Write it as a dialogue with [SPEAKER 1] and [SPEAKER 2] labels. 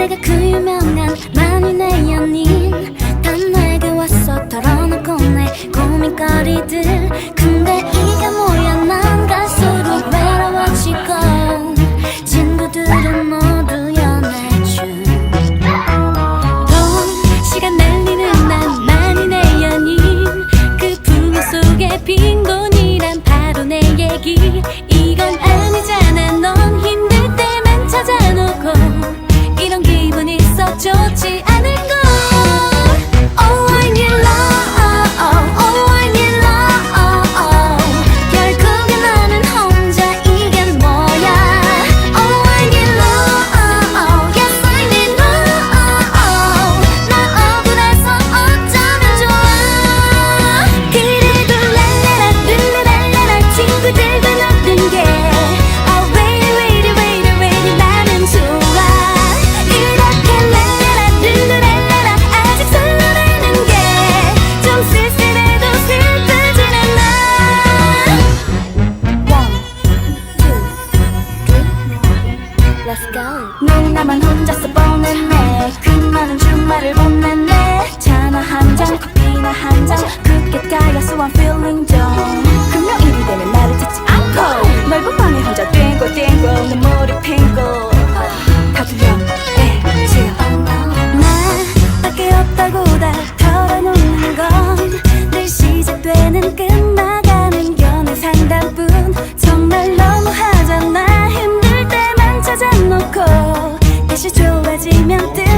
[SPEAKER 1] 내가 그 유명한 만인의 연인. 다 내게 왔어 털어놓고 내 고민거리들. 근데 이게 뭐야? 난 갈수록 외로워지고 친구들은 모두 연애중 넌 시간 날리는 난 만인의 연인. 그 부모 속에 빙 Let's go.
[SPEAKER 2] 넌 나만 혼자서 보내네. 그 많은 주말을 보내네. 차나 한잔 커피나 한잔. 굳게 달려서 I'm feeling down. 금요일이 되면 나를 찾지 않고. 넓은 방에 혼자 띵고 띵고 눈물이 핑고. 다 두려워해지어
[SPEAKER 1] 나
[SPEAKER 2] 밖에 없다고 다 털어놓는 건 늘 시작되는
[SPEAKER 1] 끝나가는
[SPEAKER 2] 견해 상담뿐 время ты